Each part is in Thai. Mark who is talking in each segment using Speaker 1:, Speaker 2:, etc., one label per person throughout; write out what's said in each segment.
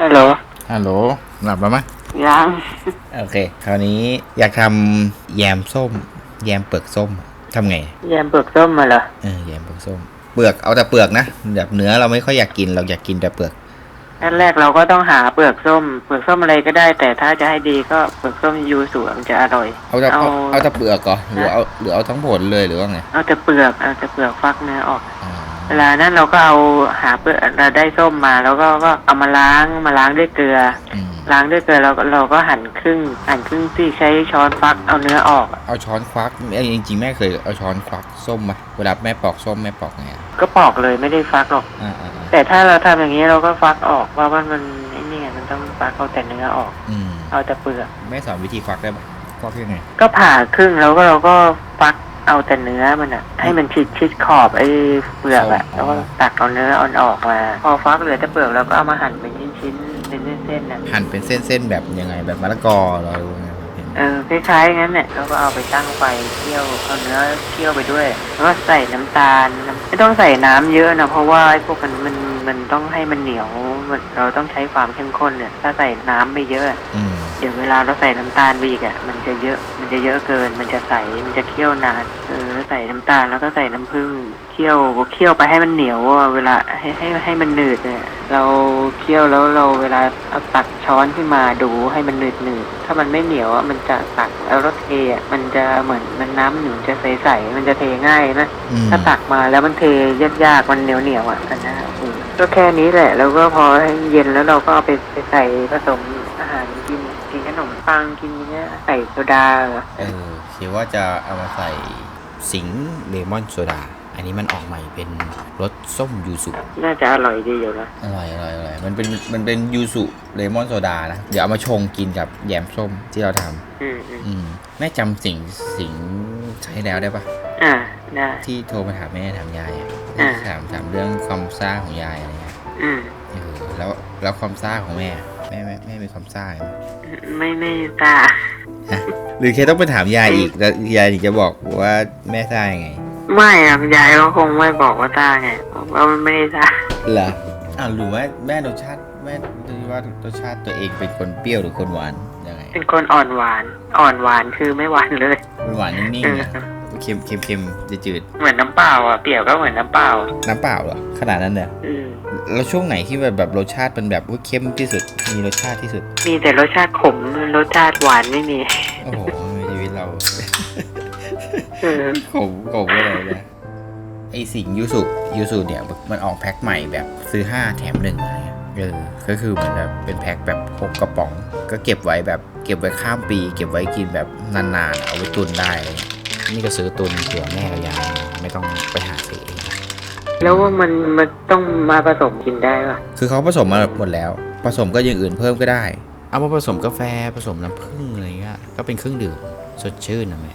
Speaker 1: ฮัลโหล
Speaker 2: ฮัลโหล หลับแล้วมั้ย
Speaker 1: ยัง
Speaker 2: โอเค คราวนี้อยากทำแยมส้ม แยมเปลือกส้มทำไง
Speaker 1: แยมเปลือกส้มมาเหรอ
Speaker 2: เออ แยมเปลือกส้ม เปลือกเอาแต่เปลือกนะ แบบเนื้อเราไม่ค่อยอยากกิน เราอยากกินแต่เปลือก
Speaker 1: อันแรกเราก็ต้องหาเปลือกส้ม เปลือกส้มอะไรก็ได้ แต่ถ้าจะให้ดีก็เปลือกส้มยูสุมันจะอร่อย
Speaker 2: เอาแต่
Speaker 1: เอา
Speaker 2: เอาเอาแต่เปลือกเหรอหรือเอาหรือเอาทั้งผลเลยหรือว่าไง
Speaker 1: เอาแต่เปลือก เอาแต่เปลือกฟักเนื้อออก
Speaker 2: อ๋อ
Speaker 1: เวลานั้นเราก็เอาหาเปลือกเราได้ส้มมา แล้วก็ก็เอามาล้างมาล้างด้วยเกลือ
Speaker 2: อืม
Speaker 1: ล้างด้วยเกลือเราก็เราก็หั่นครึ่งหั่นครึ่งที่ใช้ช้อนฟักเอาเนื้อออก
Speaker 2: เอาช้อนควักเอ้ยจริงๆแม่เคยเอาช้อนควักส้มมาเวลาแม่ปอกส้มแม่ปอกไงอะ
Speaker 1: ก็ปอกเลยไม่ได้ฟักหรอก
Speaker 2: อ่าอ่าอ่า
Speaker 1: แต่ถ้าเราทำอย่างนี้เราก็ฟักออกเพราะว่ามันไอ้นี่ไงมันต้องฟักเอาแต่เนื้อออก
Speaker 2: อืม
Speaker 1: เอาแต่เปลือก
Speaker 2: แม่สอนวิธีควักได้ปะควักยังไง
Speaker 1: ก็ผ่าครึ่งแล้วก็เราก็ฟัก เอาแต่เนื้อมันอะให้มันชิดชิดขอบไอ้เปลือกอะ
Speaker 2: อ๋อ
Speaker 1: แล้วก็ตักเอาเนื้ออ่อนออกมา พอฟักเหลือแต่เปลือกเราก็เอามาหั่นเป็นชิ้นชิ้นๆเป็นเส้นๆนะ
Speaker 2: หั่นเป็นเส้นๆแบบยังไงแบบมะละกอเหรอหรือว่าไงเห็น
Speaker 1: เออคล้ายๆงั้นเนี่ยเราก็เอาไปตั้งไฟเคี่ยวเอาเนื้อเคี่ยวไปด้วยแล้วก็ใส่น้ำตาลน้ำไม่ต้องใส่น้ำเยอะนะเพราะว่าไอ้พวกมันมันมันต้องให้มันเหนียวมันเราต้องใช้ความเข้มข้นเนี่ย ถ้าใส่น้ำไม่เยอะ
Speaker 2: อืม
Speaker 1: เดี๋ยวเวลาเราใส่น้ำตาลไปอีกอะมันจะเยอะ มันจะเยอะเกิน มันจะใส มันจะเคี่ยวนาน เออใส่น้ำตาลแล้วก็ใส่น้ำผึ้ง เคี่ยวเคี่ยวไปให้มันเหนียวอะเวลาให้ให้ให้มันหนืดเนี่ย เราเคี่ยวแล้วเราเวลาเอาตักช้อนขึ้นมาดูให้มันหนืดหนืด ถ้ามันไม่เหนียวอะมันจะตักแล้วรสเทอะมันจะเหมือนมันน้ำหนุนจะใสๆมันจะเทง่ายนะ
Speaker 2: อืม
Speaker 1: ถ้าตักมาแล้วมันเทยากๆ มันเหนียวเหนียวๆอะอันนั้นอะอืมก็แค่นี้แหละ แล้วก็พอให้เย็นแล้วเราก็เอาไปไปใส่ผสมอาหารกินกิ นขนมปังกินเนี้ยใส่โซดาเหรอ
Speaker 2: เออคิดว่าจะเอามาใส่สิงห์เลมอนโซดา อันนี้มันออกใหม่เป็นรสส้มยูสุ
Speaker 1: น่าจะอร่อยดีอยู่นะ
Speaker 2: อร่อยอร่อยอร่อยมันเป็นมันเป็นยูสุเลมอนโซดานะ เดี๋ยวเอามาชงกินกับแยมส้มที่เราท
Speaker 1: อืมอืมำ
Speaker 2: อืมแม่จำสิงห์สิงห์ใช้แล้วได้ปะ
Speaker 1: อ่าได้
Speaker 2: ที่โทรมาถามแม่ถามยายอะ
Speaker 1: อ่า
Speaker 2: ถามถามเรื่องความซ่าของยายอะไรเงี้ย
Speaker 1: อืม
Speaker 2: เออแล้วแล้วความซ่าของแม่ แม่แม่แม่มีความซ่าไหม
Speaker 1: ไม่ไม่ตา
Speaker 2: หรือแค่ต้องไปถามยายอีกแล้วยายถึงจะบอกว่าแม่ซ่ายังไง
Speaker 1: ไม่อะยายก็คงไม่บอกว่าตาไงเพราะมันไม่ได้ตา
Speaker 2: เหรออ่าหรือว่าแม่รสชาติแม่ดูว่ารสชาติตัวเองเป็นคนเปรี้ยวหรือคนหวานยังไง
Speaker 1: เป็นคนอ่อนหวาน อ่อนหวานคือไม่หวานเลย
Speaker 2: เป็นหวานนิ่ง
Speaker 1: เอ
Speaker 2: ๆ
Speaker 1: อ
Speaker 2: นะ เค็มเค็มเค็มจะจืด
Speaker 1: เหมือนน้ำเปล่าอะเปรี้ยวก็เหมือนน้ำเปล่า
Speaker 2: ๆน้ำเปล่าเหรอขนาดนั้นเลย
Speaker 1: อืม
Speaker 2: แล้วช่วงไหนที่แบบแบบรสชาติเป็นแบบว่าเข้มที่สุด มีรสชาติที่สุด
Speaker 1: มีแต่รสชาติขมรสชาติหวานไม่มี
Speaker 2: โอ้โหชีวิตเรา
Speaker 1: เออ
Speaker 2: ขมขมอะไรเนี่ยไอสิงยูสุยูสุเนี่ยมันออกแพ็คใหม่แบบซื้อ 5 แถมหนึ่งอะไรเงี้ยเออก็คือเหมือนแบบเป็นแพ็คแบบหกกระป๋อง ก็เก็บไว้แบบเก็บไว้ข้ามปี เก็บไว้กินแบบนานๆเอาไว้ตุนได้อะไรเงี้ย นี่ก็ซื้อตุนเผื่อแม่กับยายไม่ต้องไปหาซื้อเอง
Speaker 1: แล้วว่ามันมันต้องมาผสมกินได้ป่ะ
Speaker 2: คือเขาผสมมาหมดแล้ว ผสมก็อย่างอื่นเพิ่มก็ได้ เอามาผสมกาแฟผสมน้ำผึ้งอะไรเงี้ยก็เป็นเครื่องดื่มสดชื่นนะแม่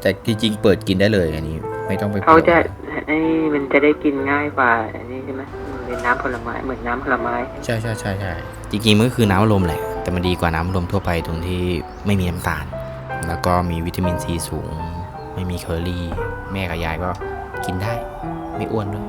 Speaker 2: แต่จริงๆเปิดกินได้เลยอันนี้ ไม่ต้องไป
Speaker 1: เขาจะ
Speaker 2: ปิด
Speaker 1: ไอ้มันจะได้กินง่ายกว่าอันนี้ใช่ไหมมันเป็นน้ำผลไม้เหมือนน้ำผลไม้
Speaker 2: ใช่ใช่ใช่ใช่จริงๆมันก็คือน้ำอัดลมแหละ แต่มันดีกว่าน้ำอัดลมทั่วไปตรงที่ไม่มีน้ำตาล แล้วก็มีวิตามินซีสูง ไม่มีเคอรี่ แม่กับยายก็กินได้ ไม่อ้วนด้วย